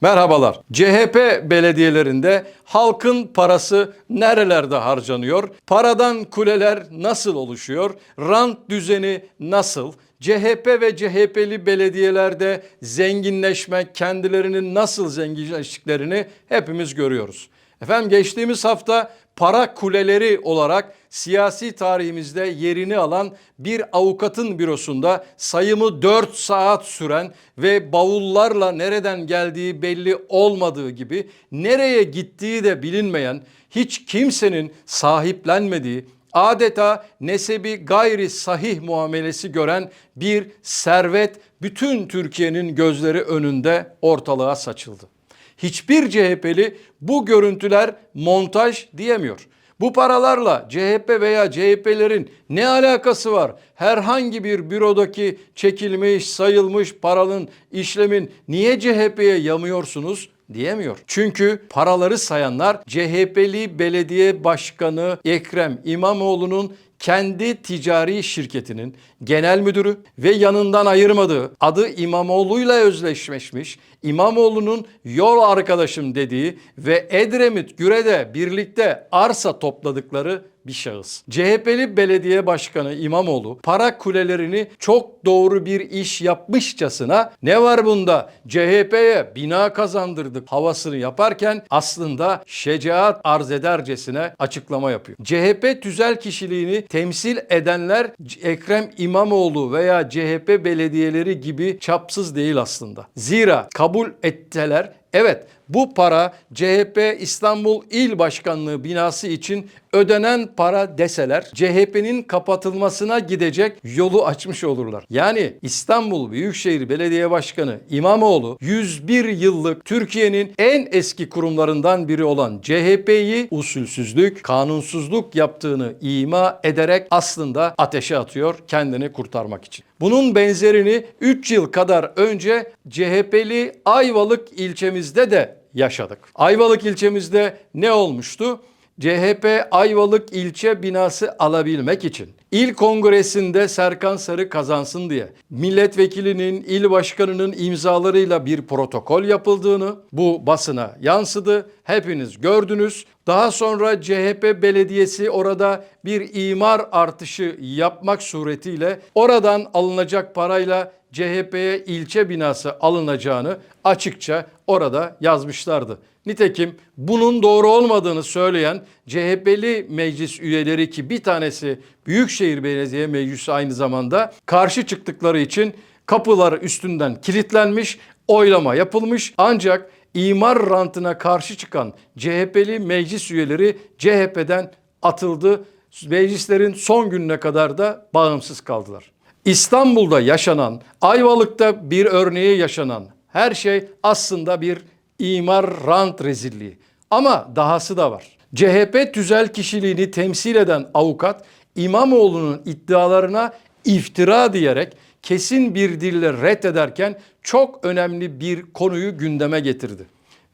Merhabalar. CHP belediyelerinde halkın parası nerelerde harcanıyor? Paradan kuleler nasıl oluşuyor? Rant düzeni nasıl? CHP ve CHP'li belediyelerde zenginleşmek, kendilerinin nasıl zenginleştiklerini hepimiz görüyoruz. Efendim geçtiğimiz hafta para kuleleri olarak siyasi tarihimizde yerini alan bir avukatın bürosunda sayımı 4 saat süren ve bavullarla nereden geldiği belli olmadığı gibi nereye gittiği de bilinmeyen hiç kimsenin sahiplenmediği adeta nesebi gayri sahih muamelesi gören bir servet bütün Türkiye'nin gözleri önünde ortalığa saçıldı. Hiçbir CHP'li bu görüntüler montaj diyemiyor. Bu paralarla CHP veya CHP'lerin ne alakası var? Herhangi bir bürodaki çekilmiş, sayılmış paranın, işlemin niye CHP'ye yamıyorsunuz? diyemiyor. Çünkü paraları sayanlar CHP'li belediye başkanı Ekrem İmamoğlu'nun kendi ticari şirketinin genel müdürü ve yanından ayırmadığı adı İmamoğlu'yla özleşmişmiş İmamoğlu'nun yol arkadaşım dediği ve Edremit Güre'de birlikte arsa topladıkları bir şahıs. CHP'li belediye başkanı İmamoğlu para kulelerini çok doğru bir iş yapmışçasına ne var bunda CHP'ye bina kazandırdık havasını yaparken aslında şecaat arz edercesine açıklama yapıyor. CHP tüzel kişiliğini temsil edenler Ekrem İmamoğlu veya CHP belediyeleri gibi çapsız değil aslında. Zira kabul ettiler Evet bu para CHP İstanbul İl Başkanlığı binası için ödenen para deseler CHP'nin kapatılmasına gidecek yolu açmış olurlar. Yani İstanbul Büyükşehir Belediye Başkanı İmamoğlu 101 yıllık Türkiye'nin en eski kurumlarından biri olan CHP'yi usulsüzlük, kanunsuzluk yaptığını ima ederek aslında ateşe atıyor kendini kurtarmak için. Bunun benzerini 3 yıl kadar önce CHP'li Ayvalık ilçemizde de yaşadık. Ayvalık ilçemizde ne olmuştu? CHP Ayvalık ilçe binası alabilmek için İl kongresinde Serkan Sarı kazansın diye milletvekilinin, il başkanının imzalarıyla bir protokol yapıldığını bu basına yansıdı. Hepiniz gördünüz. Daha sonra CHP belediyesi orada bir imar artışı yapmak suretiyle oradan alınacak parayla CHP'ye ilçe binası alınacağını açıkça orada yazmışlardı. Nitekim bunun doğru olmadığını söyleyen CHP'li meclis üyeleri ki bir tanesi Büyükşehir Belediye Meclisi aynı zamanda karşı çıktıkları için kapılar üstünden kilitlenmiş, oylama yapılmış ancak imar rantına karşı çıkan CHP'li meclis üyeleri CHP'den atıldı. Meclislerin son gününe kadar da bağımsız kaldılar. İstanbul'da yaşanan, Ayvalık'ta bir örneği yaşanan her şey aslında bir imar rant rezilliği. Ama dahası da var. CHP tüzel kişiliğini temsil eden avukat İmamoğlu'nun iddialarına iftira diyerek kesin bir dille reddederken çok önemli bir konuyu gündeme getirdi.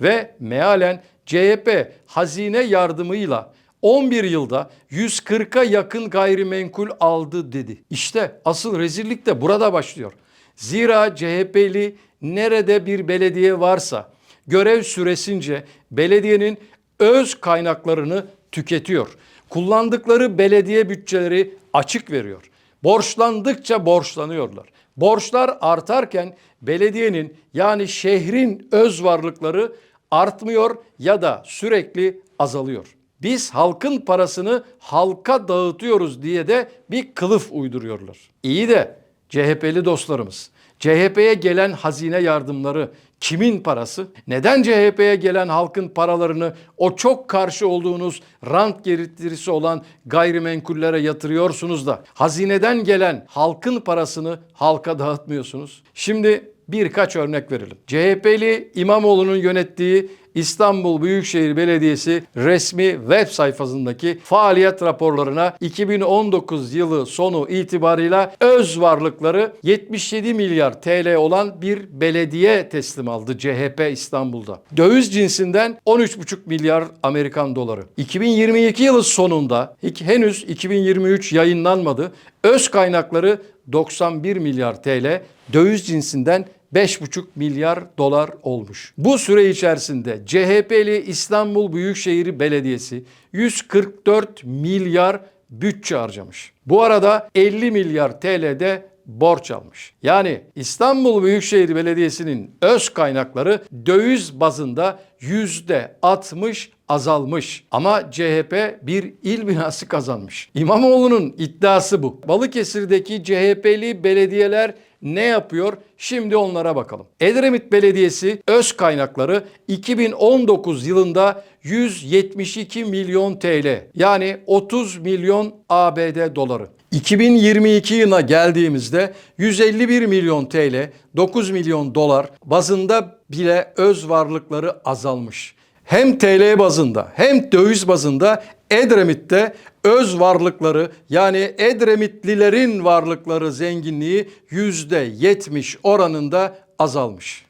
Ve mealen CHP hazine yardımıyla 11 yılda 140'a yakın gayrimenkul aldı dedi. İşte asıl rezillik de burada başlıyor. Zira CHP'li nerede bir belediye varsa görev süresince belediyenin öz kaynaklarını tüketiyor. Kullandıkları belediye bütçeleri açık veriyor. Borçlandıkça borçlanıyorlar. Borçlar artarken belediyenin yani şehrin öz varlıkları artmıyor ya da sürekli azalıyor. Biz halkın parasını halka dağıtıyoruz diye de bir kılıf uyduruyorlar. İyi de CHP'li dostlarımız, CHP'ye gelen hazine yardımları kimin parası? Neden CHP'ye gelen halkın paralarını o çok karşı olduğunuz rant getirisi olan gayrimenkullere yatırıyorsunuz da hazineden gelen halkın parasını halka dağıtmıyorsunuz? Şimdi birkaç örnek verelim. CHP'li İmamoğlu'nun yönettiği İstanbul Büyükşehir Belediyesi resmi web sayfasındaki faaliyet raporlarına 2019 yılı sonu itibarıyla öz varlıkları 77 milyar TL olan bir belediye teslim aldı CHP İstanbul'da. Döviz cinsinden 13,5 milyar Amerikan doları. 2022 yılı sonunda henüz 2023 yayınlanmadı. Öz kaynakları 91 milyar TL, döviz cinsinden 5,5 milyar dolar olmuş. Bu süre içerisinde CHP'li İstanbul Büyükşehir Belediyesi 144 milyar bütçe harcamış. Bu arada 50 milyar TL'de borç almış. Yani İstanbul Büyükşehir Belediyesi'nin öz kaynakları döviz bazında %60 azalmış. Ama CHP bir il binası kazanmış. İmamoğlu'nun iddiası bu. Balıkesir'deki CHP'li belediyeler ne yapıyor? Şimdi onlara bakalım. Edremit Belediyesi öz kaynakları 2019 yılında 172 milyon TL yani 30 milyon ABD doları. 2022 yılına geldiğimizde 151 milyon TL, 9 milyon dolar bazında bile öz varlıkları azalmış. Hem TL bazında hem döviz bazında Edremit'te öz varlıkları yani Edremitlilerin varlıkları zenginliği %70 oranında azalmış.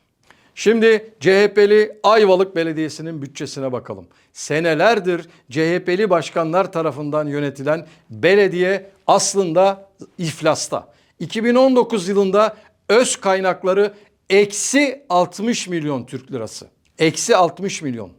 Şimdi CHP'li Ayvalık Belediyesi'nin bütçesine bakalım. Senelerdir CHP'li başkanlar tarafından yönetilen belediye aslında iflasta. 2019 yılında öz kaynakları eksi 60 milyon Türk lirası. Eksi 60 milyon.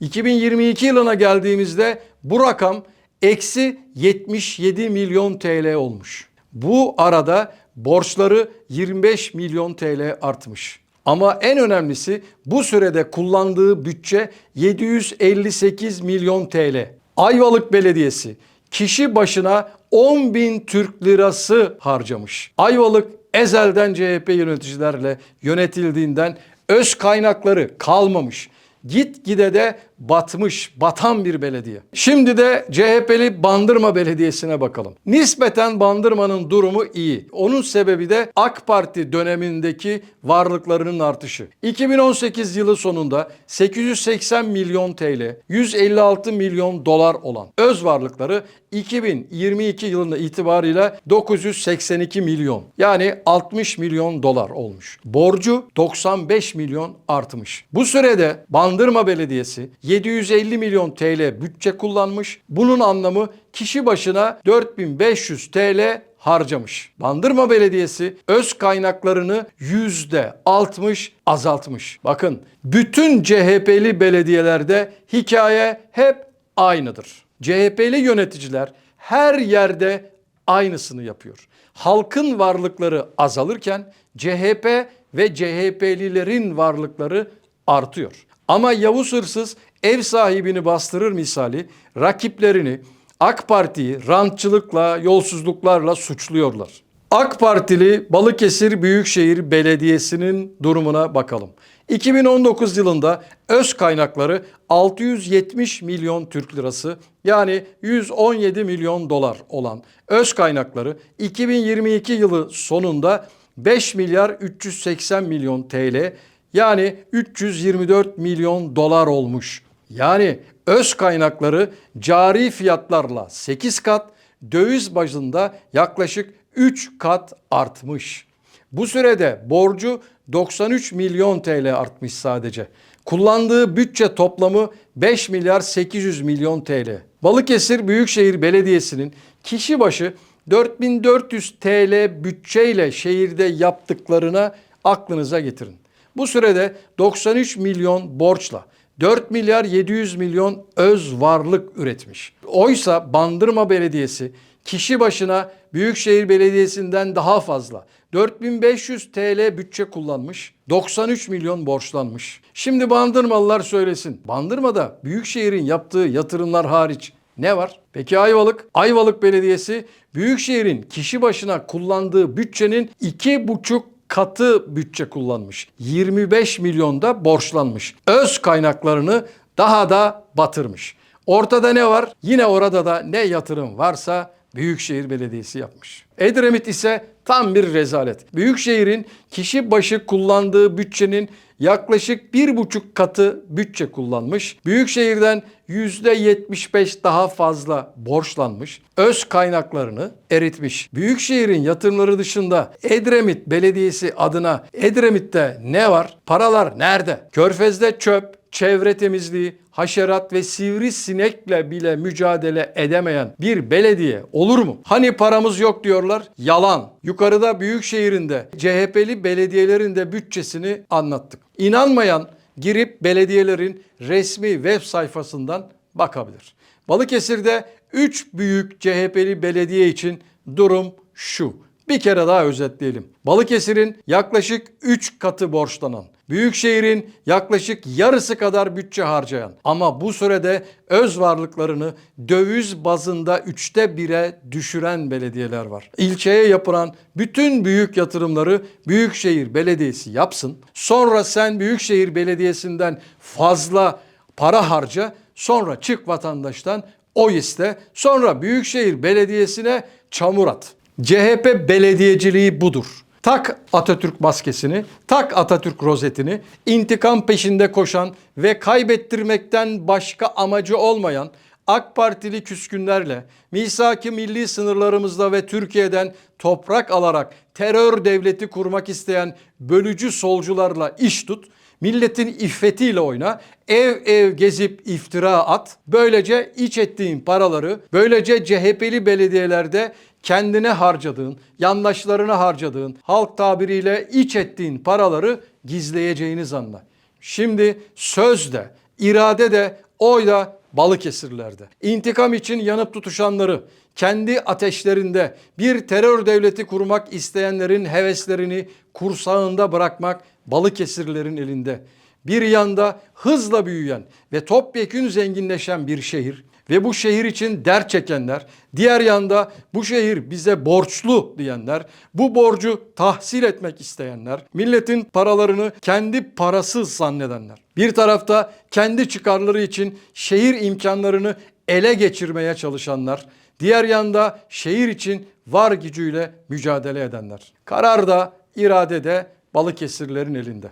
2022 yılına geldiğimizde bu rakam eksi 77 milyon TL olmuş. Bu arada borçları 25 milyon TL artmış. Ama en önemlisi bu sürede kullandığı bütçe 758 milyon TL. Ayvalık Belediyesi kişi başına 10 bin Türk lirası harcamış. Ayvalık ezelden CHP yöneticilerle yönetildiğinden öz kaynakları kalmamış. Gitgide de batmış, batan bir belediye. Şimdi de CHP'li Bandırma Belediyesi'ne bakalım. Nispeten Bandırma'nın durumu iyi. Onun sebebi de AK Parti dönemindeki varlıklarının artışı. 2018 yılı sonunda 880 milyon TL, 156 milyon dolar olan öz varlıkları 2022 yılında itibarıyla 982 milyon yani 60 milyon dolar olmuş. Borcu 95 milyon artmış. Bu sürede Bandırma Belediyesi 750 milyon TL bütçe kullanmış. Bunun anlamı kişi başına 4500 TL harcamış. Bandırma Belediyesi öz kaynaklarını %60 azaltmış. Bakın bütün CHP'li belediyelerde hikaye hep aynıdır. CHP'li yöneticiler her yerde aynısını yapıyor. Halkın varlıkları azalırken CHP ve CHP'lilerin varlıkları artıyor. Ama Yavuz hırsız ev sahibini bastırır misali rakiplerini AK Parti'yi rantçılıkla, yolsuzluklarla suçluyorlar. AK Partili Balıkesir Büyükşehir Belediyesi'nin durumuna bakalım. 2019 yılında öz kaynakları 670 milyon Türk lirası yani 117 milyon dolar olan öz kaynakları 2022 yılı sonunda 5 milyar 380 milyon TL yani 324 milyon dolar olmuş. Yani öz kaynakları cari fiyatlarla 8 kat, döviz bazında yaklaşık 3 kat artmış. Bu sürede borcu 93 milyon TL artmış sadece. Kullandığı bütçe toplamı 5 milyar 800 milyon TL. Balıkesir Büyükşehir Belediyesi'nin kişi başı 4400 TL bütçeyle şehirde yaptıklarına aklınıza getirin. Bu sürede 93 milyon borçla 4 milyar 700 milyon öz varlık üretmiş. Oysa Bandırma Belediyesi kişi başına Büyükşehir Belediyesi'nden daha fazla 4500 TL bütçe kullanmış, 93 milyon borçlanmış. Şimdi Bandırmalılar söylesin. Bandırma'da Büyükşehir'in yaptığı yatırımlar hariç ne var? Peki Ayvalık? Ayvalık Belediyesi Büyükşehir'in kişi başına kullandığı bütçenin 2,5 katı bütçe kullanmış. 25 milyonda borçlanmış. Öz kaynaklarını daha da batırmış. Ortada ne var? Yine orada da ne yatırım varsa Büyükşehir Belediyesi yapmış. Edremit ise tam bir rezalet. Büyükşehir'in kişi başı kullandığı bütçenin yaklaşık bir buçuk katı bütçe kullanmış. Büyükşehir'den %75 daha fazla borçlanmış. Öz kaynaklarını eritmiş. Büyükşehir'in yatırımları dışında Edremit Belediyesi adına Edremit'te ne var? Paralar nerede? Körfez'de çöp, çevre temizliği, haşerat ve sivrisinekle bile mücadele edemeyen bir belediye olur mu? Hani paramız yok diyorlar? Yalan. Yukarıda büyük şehrinde CHP'li belediyelerin de bütçesini anlattık. İnanmayan girip belediyelerin resmi web sayfasından bakabilir. Balıkesir'de 3 büyük CHP'li belediye için durum şu. Bir kere daha özetleyelim. Balıkesir'in yaklaşık 3 katı borçlanan, Büyükşehir'in yaklaşık yarısı kadar bütçe harcayan ama bu sürede öz varlıklarını döviz bazında üçte bire düşüren belediyeler var. İlçeye yapılan bütün büyük yatırımları Büyükşehir Belediyesi yapsın. Sonra sen Büyükşehir Belediyesi'nden fazla para harca. Sonra çık vatandaştan oy iste. Sonra Büyükşehir Belediyesi'ne çamur at. CHP belediyeciliği budur. Tak Atatürk maskesini, tak Atatürk rozetini, intikam peşinde koşan ve kaybettirmekten başka amacı olmayan AK Partili küskünlerle misaki milli sınırlarımızda ve Türkiye'den toprak alarak terör devleti kurmak isteyen bölücü solcularla iş tut. Milletin iffetiyle oyna, ev ev gezip iftira at. Böylece iç ettiğin paraları, böylece CHP'li belediyelerde kendine harcadığın, yandaşlarına harcadığın, halk tabiriyle iç ettiğin paraları gizleyeceğini anla. Şimdi söz de, irade de, oy da Balıkesirlerde. İntikam için yanıp tutuşanları, kendi ateşlerinde bir terör devleti kurmak isteyenlerin heveslerini kursağında bırakmak Balıkesirlerin elinde. Bir yanda hızla büyüyen ve topyekün zenginleşen bir şehir ve bu şehir için dert çekenler, diğer yanda bu şehir bize borçlu diyenler, bu borcu tahsil etmek isteyenler, milletin paralarını kendi parasız zannedenler. Bir tarafta kendi çıkarları için şehir imkanlarını ele geçirmeye çalışanlar, diğer yanda şehir için var gücüyle mücadele edenler. Karar da, irade de Balıkesirlerin elinde.